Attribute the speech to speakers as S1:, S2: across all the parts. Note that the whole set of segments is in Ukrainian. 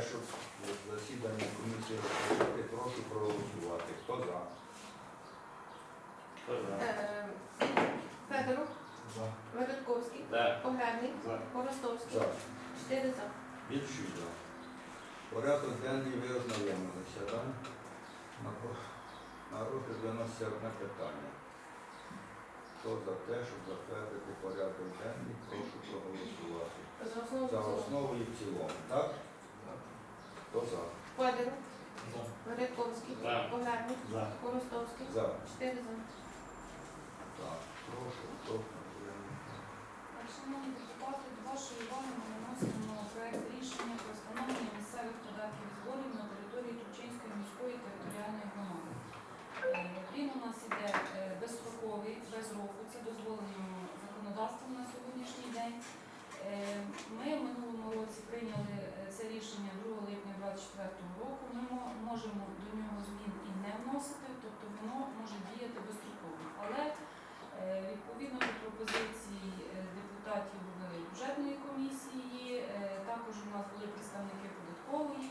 S1: те, щоб засідання комісії розпочати, прошу проголосувати. Хто за?
S2: Хто за?
S3: Е, Федоров,
S2: За.
S3: Погребник,
S2: За.
S3: Коростовський.
S1: За.
S3: Чотири за.
S2: Більшість за.
S1: Порядок денний ви ознайомилися, так? На ро- На розгляд виноситься одне питання. Хто за те, щоб затвердити порядок денний, прошу проголосувати.
S3: За основу
S1: За основу і в цілому, так? Хто за?
S3: Федоров, Величковський,
S2: За.
S3: Погребник,
S2: За.
S3: Коростовський.
S1: За.
S3: Чотири за.
S1: Так, прошу, хто?
S4: Шановні депутати, до вашої уваги ми виносимо проект рішення про встановлення місцевих податків і зборів на території Турчинської міської територіальної громади. Е, Він у нас іде е, безстроковий, без року, це дозволено законодавством на сьогоднішній день. Е, Ми в минулому році прийняли це рішення 2 липня 2024 року. Ми можемо до нього змін і не вносити, тобто воно може діяти безстроково. Але е, Відповідно до пропозицій е, депутатів е, бюджетної комісії, також у нас були представники податкової.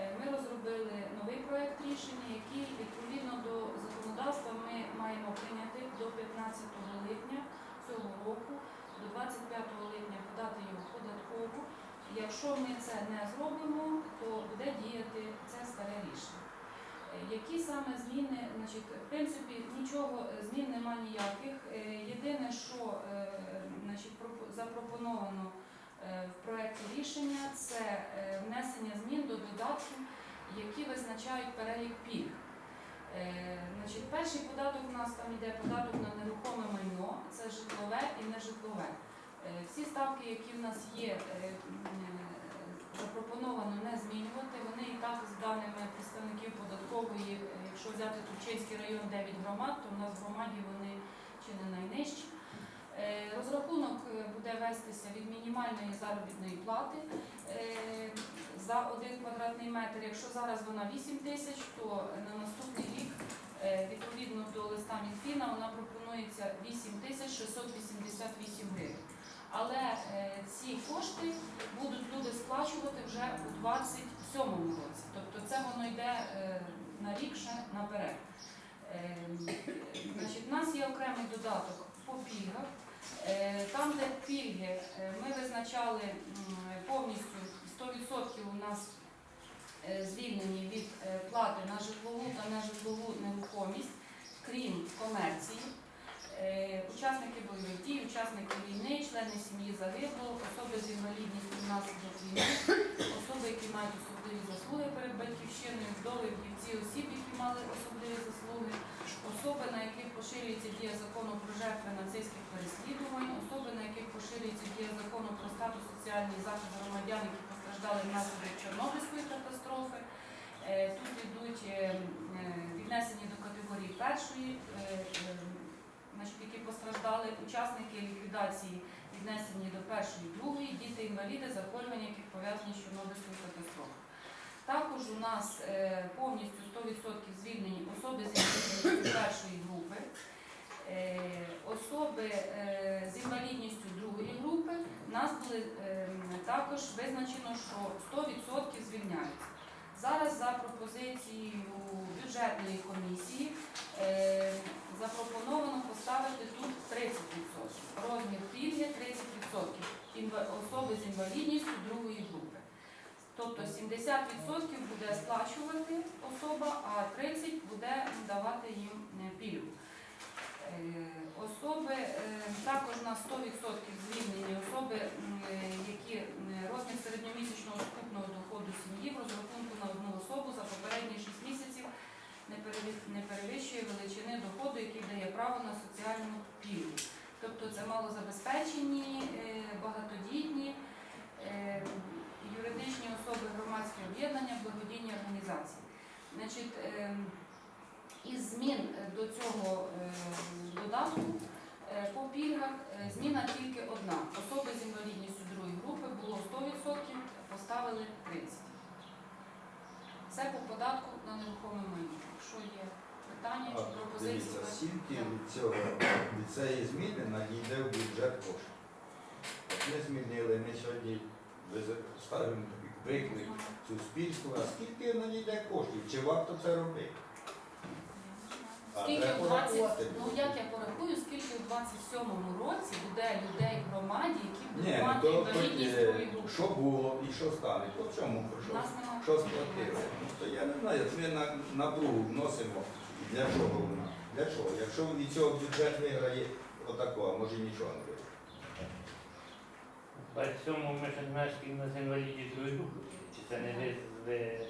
S4: е, Ми розробили новий проект рішення, який відповідно до законодавства ми маємо прийняти до 15 липня цього року, до 25 липня подати його в податкову. Якщо ми це не зробимо, то буде діяти це старе рішення. Е, Які саме зміни, значить, в принципі, нічого змін нема ніяких. Е, Єдине, що е, значить, запропоновано в проєкті рішення, це внесення змін до додатків, які визначають перелік пільг. Значить, перший податок у нас там йде податок на нерухоме майно, це житлове і нежитлове. Всі ставки, які в нас є, м, запропоновано не змінювати. Вони і так з даними представників податкової, е, якщо взяти Тучинський район 9 громад, то в нас в громаді вони чи не найнижчі. Е, Розрахунок е, буде вестися від мінімальної заробітної плати за один квадратний метр. Якщо зараз вона 8 тисяч, то на наступний рік відповідно до листа Мінфіна вона пропонується 8 тисяч 688 гривень. Але е, ці кошти будуть люди сплачувати вже у 27-му році. Тобто це воно йде е, на рік ще наперед. Е, Значить, у нас є окремий додаток по пільгах. Там, де пільги, ми визначали повністю 100% у нас звільнені від плати на житлову та нежитлову нерухомість, крім комерції. Е, Учасники бойових дій, учасники війни, члени сім'ї загиблих, особи з інвалідністю внаслідок війни, особи, які мають особливі заслуги перед батьківщиною, вдови, вдівці осіб, які мали особливі заслуги, особи, на яких поширюється дія закону про жертви нацистських переслідувань, особи, на яких поширюється дія закону про статус соціальний захист громадян, які постраждали внаслідок Чорнобильської катастрофи. Е, Тут йдуть е, е, віднесені до категорії першої, е, е, значить, які постраждали, учасники ліквідації віднесені до першої, другої, діти-інваліди, захворювання, яких пов'язані з Чорнобильською катастрофою. Також у нас е, повністю 100% звільнені особи з інвалідністю першої групи, е, особи е, з інвалідністю другої групи. У нас були е, також визначено, що 100% звільняються. Зараз за пропозицією бюджетної комісії е, запропоновано поставити тут 30%. Розмір пільги 30%. Особи з інвалідністю другої групи. Тобто 70% буде сплачувати особа, а 30% буде давати їм е, пільгу. Е, Особи е, також на 100% звільнені особи, які розмір середньомісячного сукупного доходу сім'ї в розрахунку на одну особу за попередні 6 місяців не перевищує величини доходу, який дає право на соціальну пільгу. Тобто це малозабезпечені, е, багатодітні, е, юридичні особи, громадські об'єднання, благодійні організації. Значить, ем, із змін до цього е, додатку по пільгах зміна тільки одна. Особи з інвалідністю другої групи було 100%, поставили 30%. Це по податку на нерухоме майно. Якщо є питання чи пропозиції,
S1: Дивіться,
S4: то-
S1: скільки від цього від цієї зміни надійде в бюджет коштів. От Ми змінили, ми сьогодні виз- ставимо виклик суспільству, а скільки надійде коштів, чи варто це робити?
S4: Скільки в 20, ну як я порахую, скільки у 27-му році буде людей в громаді, які будуть
S1: Ні,
S4: мати
S1: то
S4: інвалідність
S1: е,
S4: групи.
S1: що було і що стане, то в чому
S4: У
S1: що,
S4: нас немає
S1: що сплатили. Ну, то я не знаю, ми на, на другу вносимо. Для чого вона? Для чого? Якщо від цього бюджет виграє отакого, а може нічого не виграє.
S2: В цьому ми ж мешкаємо з інвалідів другої групи. Чи це не ви, ви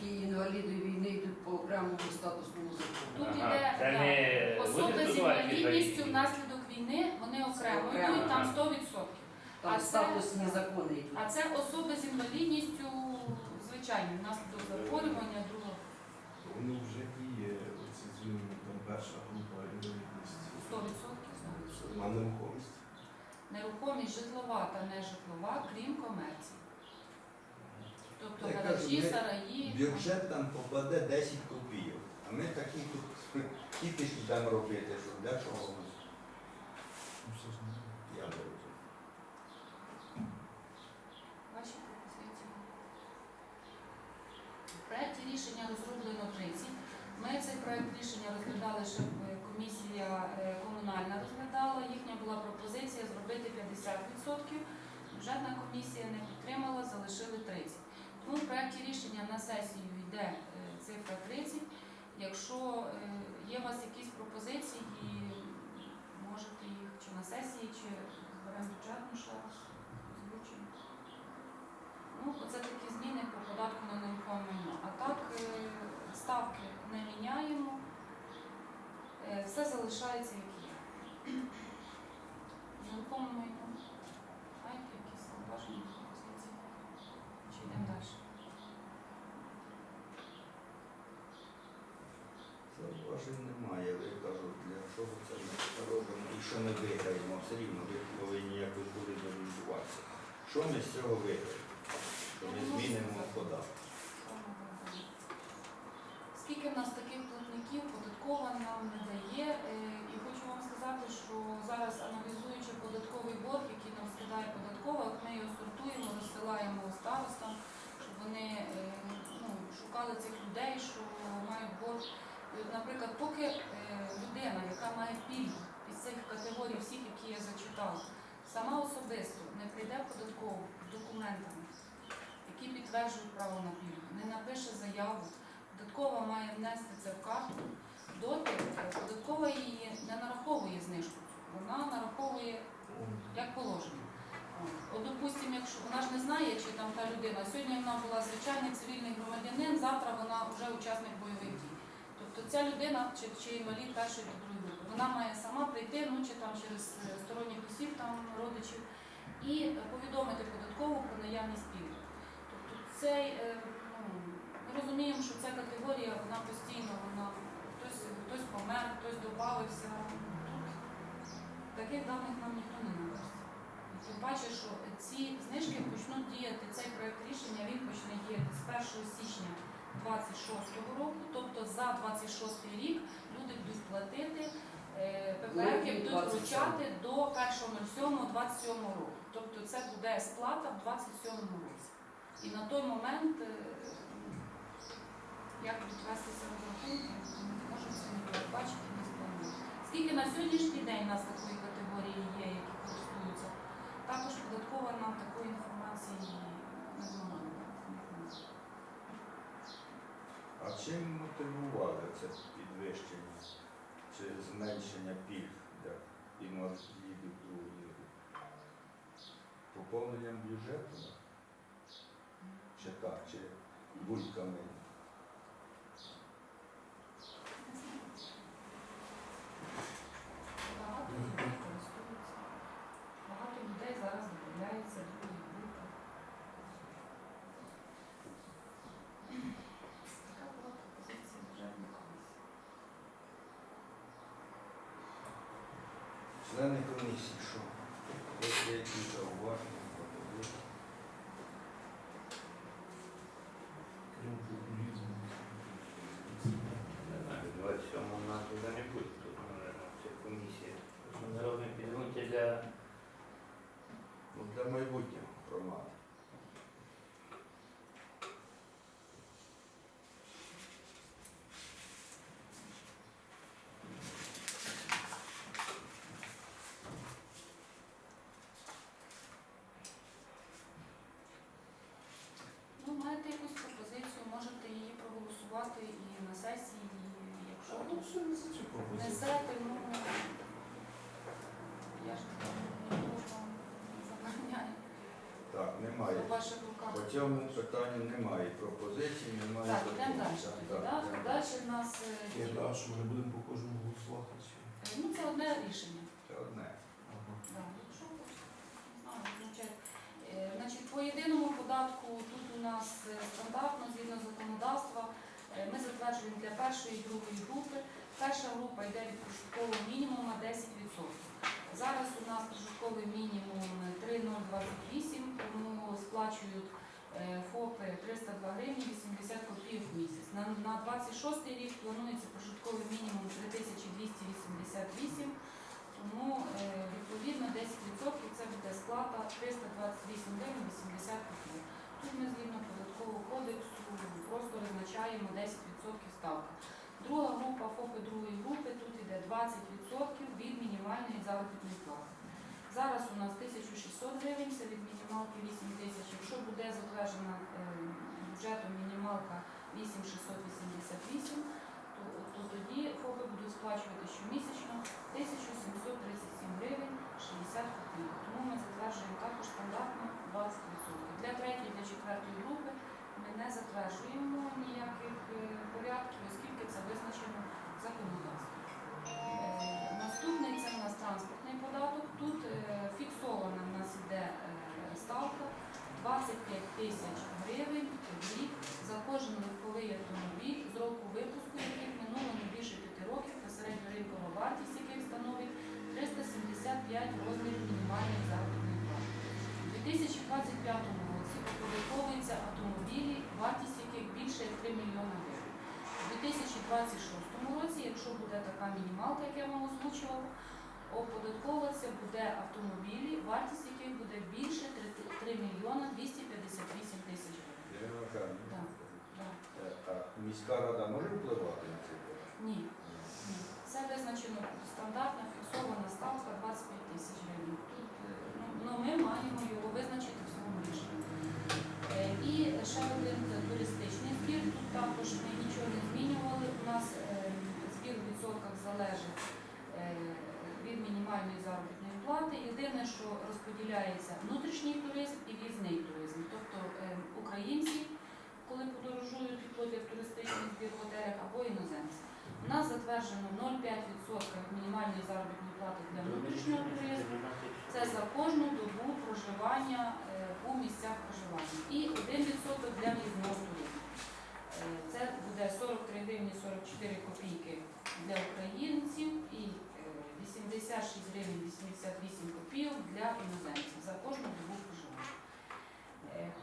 S5: Ті інваліди війни йдуть по окремому статусному закону.
S4: Тут
S2: ага,
S4: іде,
S2: це
S4: да,
S2: не
S4: Особи з інвалідністю внаслідок війни, вони окремо
S5: окремо,
S4: йдуть там 100%. А
S5: Там
S4: це-
S5: статусні закони йдуть.
S4: А це особи з інвалідністю звичайні, внаслідок захворювання другого
S6: Вони вже діє оці зміни, там перша група інвалідності
S4: 100%.
S6: на нерухомість.
S4: Нерухомість житлова та нежитлова, крім комерції. Тобто
S1: Я
S4: гаражі,
S1: кажу, ми-
S4: сараї.
S1: Бюджет там попаде 10 копійок. А ми такі тут тільки ж будемо робити, що для чого не розумію.
S4: Ваші пропозиції. В проєкті рішення розроблено 30. Ми цей проєкт рішення розглядали, щоб е, комісія е, комунальна розглядала. Їхня була пропозиція зробити 50%. Бюджетна комісія не підтримала, залишили 30. Тому в проєкті рішення на сесію йде е, цифра 30. Якщо е, є у вас якісь пропозиції, можете їх чи на сесії, чи зберемо бюджетну ще раз озвучимо. Ну, оце такі зміни по податку на нерухоме майно. А так е, ставки не міняємо, Е, все залишається як є. Нерухоме майно. Маєте якісь зауваження, пропозиції? Чи йдемо далі?
S1: Зауважень немає, але я кажу, для чого це ми робимо і що ми виграємо, все рівно ви повинні якось були зорганізуватися. Що ми з цього виграємо? Що ми змінимо податок.
S4: Що ми робимо? Скільки в нас таких платників податкова нам не дає, Е, і хочу вам сказати, що зараз аналізуючи податковий борг, який нам скидає податкова, ми його сортуємо, розсилаємо старостам, щоб вони е, ну, шукали цих людей, що мають борг. Наприклад, поки е, людина, яка має пільгу цих категорій, всіх, які я зачитала, сама особисто не прийде податкову документами, які підтверджують право на пільгу, не напише заяву, податкова має внести це в карту, доти податкова її не нараховує знижку, вона нараховує як положено. От, допустим, якщо вона ж не знає, чи там та людина, сьогодні вона була звичайний цивільний громадянин, завтра вона вже учасник бойових дій. Тобто ця людина чи, чи інвалід першої вона має сама прийти, ну чи там через е, сторонніх осіб, там родичів, і повідомити податкову про наявність пільги. Тобто цей, е, ну, ми розуміємо, що ця категорія вона постійно, вона хтось, хтось помер, хтось. Тут таких даних нам ніхто не надасть. Тим паче, що ці знижки почнуть діяти, цей проект рішення він почне діяти з 1 січня 26 року, тобто за 26 рік люди будуть платити,
S5: 27.
S4: до 1.07.27 року. Тобто це буде сплата в 27 році. І на той момент, е, як будуть вестися розрахунки, ми можемо сьогодні передбачити, не спланувати. Скільки на сьогоднішній день у нас такої категорії є, які користуються, також податкова нам такої інформації не змогла.
S1: А чим мотивували це підвищення чи зменшення пільг для інвалідів другу групи? Поповненням бюджету? Чи так, чи бульками?
S4: Багато людей користуються. Багато людей зараз додається до групи. Така була пропозиція бюджетної комісії.
S1: Члени комісії, що? Є якісь зауваження, пропозиції?
S6: Крім популізму.
S2: Не знаю, 27 у нас вже не буде тут, мабуть, ця комісія. Ми робимо підґрунтя для
S1: Ну для майбутнього громади.
S4: Ну, маєте якусь пропозицію, можете її проголосувати і на сесії, і якщо
S6: А, ну, все, не за
S4: ну я ж не вам забороняю.
S1: Так, немає.
S4: У ваших руках.
S1: По цьому питанню немає пропозицій, немає.
S4: Так, йдемо далі.
S1: Так, так,
S4: да? Далі в нас е,
S6: Я думаю, що ми не будемо по кожному голосувати. чи?
S4: ну, це одне рішення.
S1: Це одне.
S6: Ага.
S4: Да, якщо хочете, не знаю, визначайте. Е, Значить, по єдиному податку тут у нас е, стандартно, згідно законодавства, е, ми затверджуємо для першої і другої групи. Перша група йде від прожиткового мінімуму 10%. Зараз у нас прожитковий мінімум 3,028, тому сплачують е, ФОПи 302 гривні 80 копійок в місяць. На, на 26 рік планується прожитковий мінімум 3288, тому е, відповідно 10% це буде сплата 328 гривень 80 копійок. Тут ми згідно податкового кодексу просто визначаємо 10% ставки. Друга група ФОПи другої групи, тут йде 20% від мінімальної заробітної плати. Зараз у нас 1600 гривень, це від мінімалки 8 тисяч. Якщо буде затверджена е, бюджетом мінімалка 8688, то, то тоді ФОПи будуть сплачувати щомісячно 1737 гривень 60 копійок. Тому ми затверджуємо також стандартно 20%. Для третьої, для четвертої групи ми не затверджуємо ніяких е, порядків, це визначено законодавством. Е, Наступний це у нас транспортний податок. Тут е, фіксована в нас іде е, ставка 25 тисяч гривень в рік за кожен легковий автомобіль з року випуску, яких минуло не більше 5 років, та середньоринкова вартість яких становить 375 розмірів мінімальної заробітної плати. У 2025 році оподатковуються автомобілі, вартість яких більше як 3 мільйони гривень. У 2026 році, якщо буде така мінімалка, як я вам озвучувала, оподатковуватися буде автомобілі, вартість яких буде більше 3, 3 мільйона 258 тисяч гривень. Так.
S1: Е, а міська рада може впливати на цей податок?
S4: Ні, ні. Це визначено стандартно, фіксована ставка 25 тисяч гривень. Тут е, ну, ну, ми маємо його визначити в своєму рішенні. Е, І ще один це туристичний збір. Тут також ми нічого не змінювали. У нас е, збір в відсотках залежить е, від мінімальної заробітної плати. Єдине, що розподіляється внутрішній туризм і в'їзний туризм. Тобто е, українці, коли подорожують і платять туристичний збір або іноземці. У нас затверджено 0,5% мінімальної заробітної плати для внутрішнього туризму. Це за кожну добу проживання е, у місцях проживання. І 1% для в'їзного туризму. Е, Це буде 43 гривні 44 копійки для українців і е, 86 гривень 88 копійок для іноземців за кожну добу. Е,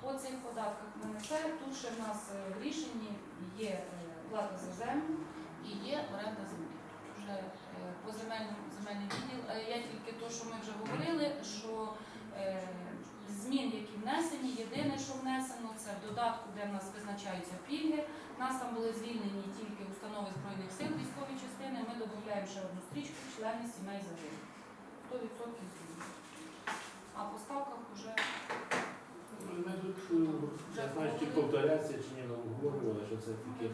S4: По цих податках ми несе. Тут ще в нас е, в рішенні є е, плата за землю і є оренда землі. Вже е, по земельному земельний відділ. Я тільки то, що ми вже говорили, що змін, які внесені, єдине, що внесено, це в додатку, де в нас визначаються пільги. У нас там були звільнені тільки установи Збройних сил військові частини. Ми додаємо ще одну стрічку члени сімей загиблих. 100% звільнені. А по ставках вже
S2: знаю, чи повторяться, чи ні, ми обговорювали, що це тільки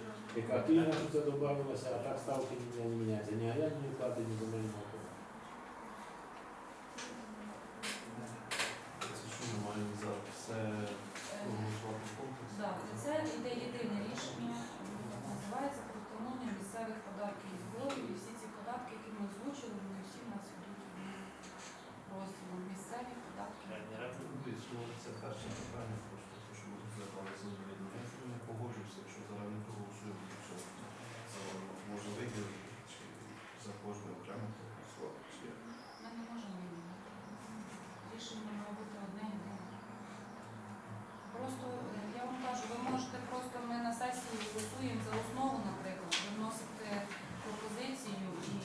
S2: яка пільга, що це додавалося, а так ставки ніде не міняються. Ні орендної плати, ні земельного податку.
S6: Це що ми маємо за все
S4: е,
S6: проголосувати комплекс?
S4: Так, це йде єдине рішення, воно так називається про встановлення місцевих податків і зборів. І всі ці податки, які ми озвучили, вони всі в нас йдуть розділом місцеві податки.
S6: Ну, Це перше питання, просто те, що ми розглядали задовільно. Я не погоджуюся, якщо зараз не проголосуємо, то все. Це може виділити, чи за кожне окремо проголосувати, чи як.
S4: Ми не можемо міняти. Рішення має бути одне єдине. Просто е, я вам кажу, ви можете просто ми на сесії голосуємо за основу, наприклад, ви вносите пропозицію і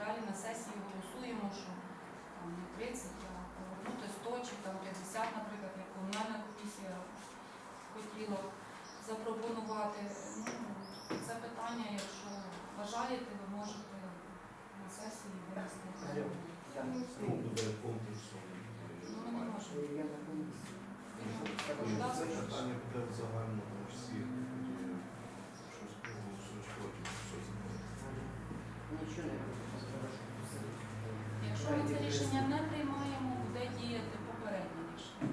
S4: далі на сесії голосуємо, що там не 30, а повернути 100 чи там 50. комісія хотіла запропонувати. Ну, це питання, якщо бажаєте, ви можете на сесії винести.
S6: Ну, буде конкурсом.
S4: Ну, ми не можемо.
S5: Я на комісії.
S6: Це питання буде в загальному у всіх, тоді щось проголосують потім, що зробити.
S5: Нічого не буде.
S4: Якщо ми це рішення не приймаємо, буде діяти попереднє рішення.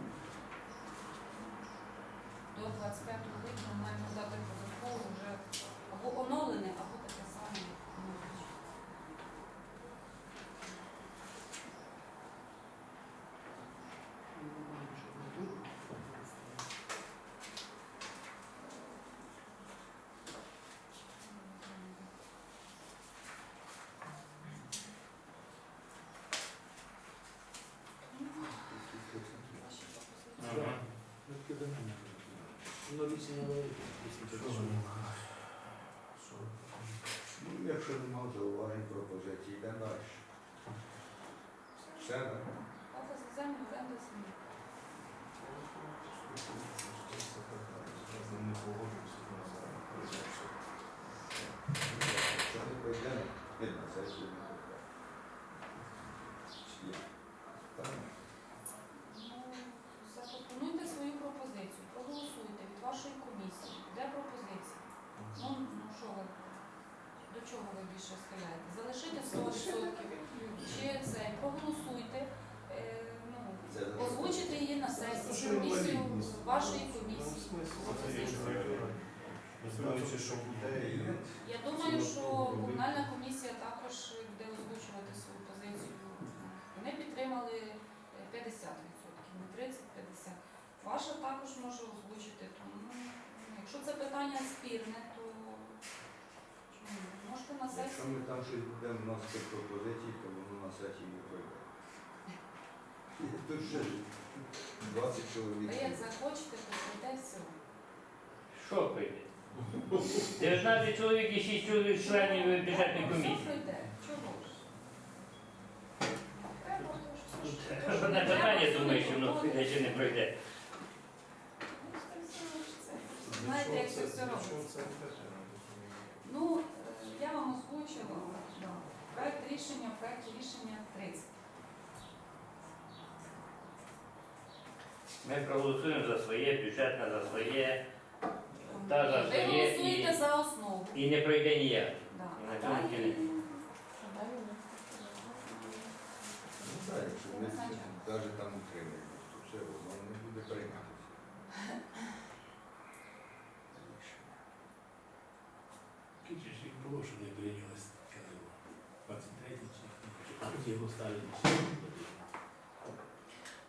S4: До 25 липня ми маємо дати податкову вже або оновлене, або таке саме. оновлююче. Ваші пропозиції?
S2: Ага. Ну, рішення?
S6: Що?
S1: Ну, якщо немає зауважень, пропозицій, йдемо далі. Все, так?
S6: Не.
S1: Чи є? Так.
S4: Ну, запропонуйте свою пропозицію, проголосуйте від вашої комісії. Де пропозиція? Ну, ну що ви, до чого ви більше схиляєте? Залишити 100% чи це, проголосуйте, е, ну,
S1: Це
S4: озвучити її на сесії,
S6: Що
S4: комісію
S6: інвалідність?
S4: вашої
S6: Ну,
S4: комісії.
S6: смисл, це є чоловік. Знаючи, що буде, і
S4: Я думаю, що комунальна комісія також буде озвучувати свою позицію. Вони підтримали е, 50%, не 30-50%. Ваша також може озвучити. Тому, ну, якщо це питання спірне, то можете на
S1: Якщо ми там щось будемо вносити пропозиції, то воно на сесії не пройде. Тут ще 20 чоловік.
S4: Ви як захочете, то прийде все.
S7: Що прийде? 19 чоловік і 6 чоловік членів бюджетної комісії.
S4: пройде. Чого ж? Треба, то то, що
S7: Одне
S4: треба,
S7: питання, думаю, що воно
S4: проходить.
S7: прийде чи не пройде.
S4: Ну, це все ж це. Знаєте, як це все робиться? Ну, е, я вам озвучила да. проект рішення, проект рішення 30.
S7: Ми проголосуємо за своє, бюджетне за своє, та за
S4: Ви
S7: своє
S4: голосуєте за основу.
S7: і не пройде ніяк.
S4: Да.
S7: На цьому кінець.
S1: Ну, так, якщо ми навіть там утримаємо, то все одно не буде прийматися. Рішення.
S2: Кінчиш, як було, що не прийнялось, коли 23 чи а ті його ставили.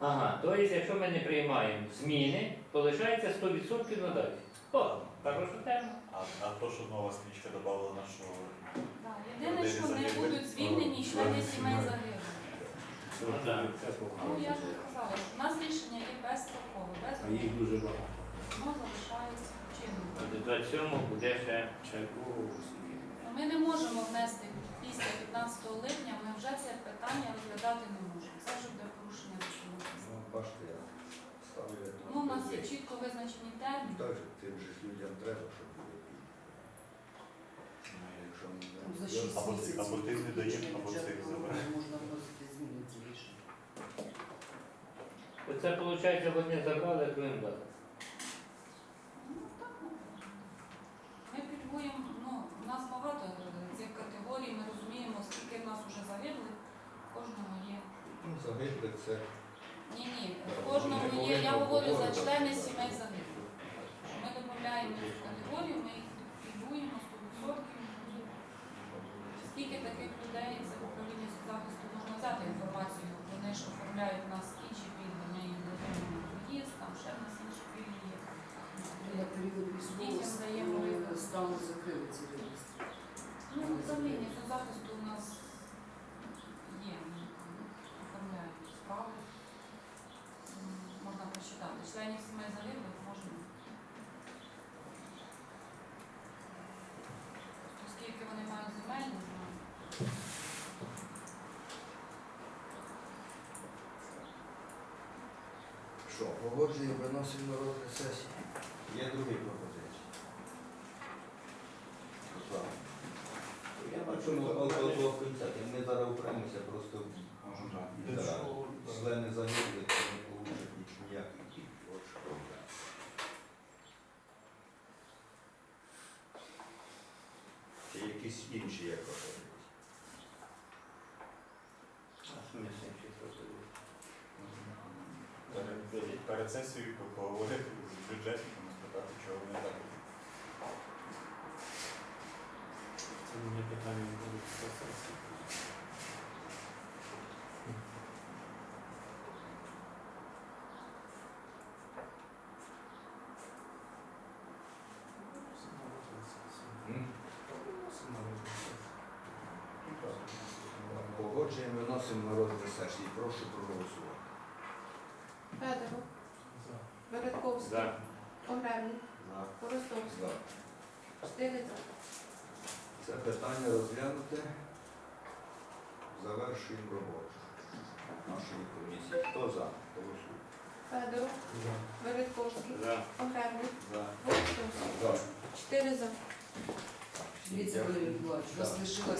S7: Ага, тобто, якщо ми не приймаємо зміни, то лишається 100% надалі. О, хороша тема.
S8: А, а то, що нова стрічка додавала, що
S4: Да. Єдине, що не будуть звільнені члени сімей загиблих.
S2: Ну, так,
S4: Ну, я ж сказала, що у нас рішення є безстрокове, без
S2: А їх дуже багато.
S4: воно залишається чинним.
S7: До 27 буде ще
S4: Ну, Ми не можемо внести після 15 липня, ми вже це питання розглядати не можемо. Це вже буде порушення законодавства.
S1: Ну, бачите, я ставлю. як
S4: Ну, у нас є чітко визначені терміни.
S1: Так же тим же ж людям треба, щоб були пільги. Ну, Якщо ми
S5: За
S1: не
S8: Або ти- або ти не даєш, або ти
S5: бюджету
S8: їх забираєш.
S5: Можна вносити зміни ці рішення.
S7: Оце виходить, вони забрали, як їм дали.
S4: Ну, так, ну. Ми пільгуємо, ну, у нас багато е, цих категорій, ми розуміємо, скільки в нас вже загиблих, в кожному є.
S1: Ну, загиблих це
S4: Ні, ні, в кожному є, я говорю за члени сімей загиблих. Що Ми додаємо цю категорію, ми їх пільгуємо 100%. Скільки таких людей це в управлінні захисту можна взяти інформацію, вони ж оформляють нас інші пільги, ми їм даємо проїзд, там ще в нас інші пільги є.
S5: Для періоду військового стану- закрили ці реєстри.
S4: Ну, управління захисту у нас є, оформляють справи. Можна прочитати. Членів сімей загиблих можна. Оскільки вони мають земель, не знаю.
S1: що Що, погоджуємо, виносимо на розгляд сесії. Є другі пропозиції. Я бачу, до до кінця, ми зараз окремося, просто і
S6: Для
S1: зараз. члени загиблих то не получать ніч ніяких дій. От що проблема. Чи якісь інші є пропозиції?
S8: Перед- сесією поговорити з бюджетниками, спитати, чого вони так.
S2: Це не питання буде сесії.
S1: М? Погоджуємо, виносимо на розгляд сесії. Прошу проголосувати.
S3: Федоров, Березковський,
S2: За.
S3: Погребник,
S1: За.
S3: Ростовський.
S1: За.
S3: Чотири за.
S1: Це питання розглянуте. Завершуємо роботу нашої комісії. Хто за? Голосує.
S3: Федоров, Березковський,
S2: За.
S3: Погребник,
S1: За.
S3: Ростовський.
S1: За.
S3: Чотири за.
S5: Дивіться, Валерій Миколаївич, у вас